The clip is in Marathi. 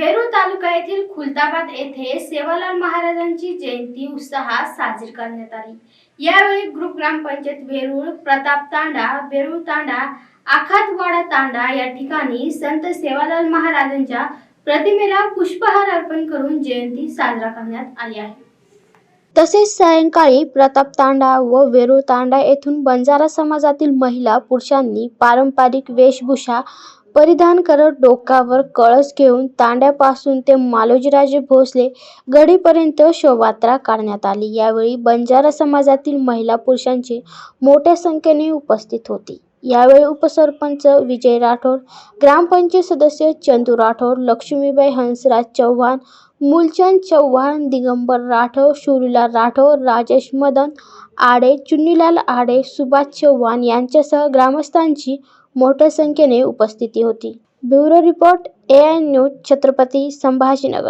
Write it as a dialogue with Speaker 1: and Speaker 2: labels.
Speaker 1: वेरूळ तालुका येथील खुलताबाद येथे सेवालाल महाराजांची जयंती उत्साहात साजरी करण्यात आली. यावेळी ग्रुप ग्रामपंचायत वेरूळ प्रताप तांडा वेरूळ तांडा आखातवाडा तांडा या ठिकाणी संत सेवालाल महाराजांच्या प्रतिमेला पुष्पहार अर्पण करून जयंती साजरा करण्यात आली आहे. तसेच सायंकाळी प्रताप तांडा व वेरूळ तांडा येथून बंजारा समाजातील महिला पुरुषांनी पारंपरिक वेशभूषा परिधान करत डोकावर कळस घेऊन तांड्यापासून ते मालोजीराजे भोसले गडीपर्यंत शोभायात्रा काढण्यात आली. यावेळी बंजारा समाजातील महिला पुरुषांची मोठ्या संख्येने उपस्थित होती. यावेळी उपसरपंच विजय राठोड ग्रामपंचायत सदस्य चंदू राठोड लक्ष्मीबाई हंसराज चव्हाण मूलचंद चव्हाण दिगंबर राठोड शूरीलाल राठोड राजेश मदन आडे चुन्नीलाल आडे सुभाष चव्हाण यांच्यासह ग्रामस्थांची मोठ्या संख्येने उपस्थिती होती. Bureau report A I news Chhatrapati Sambhajinagar.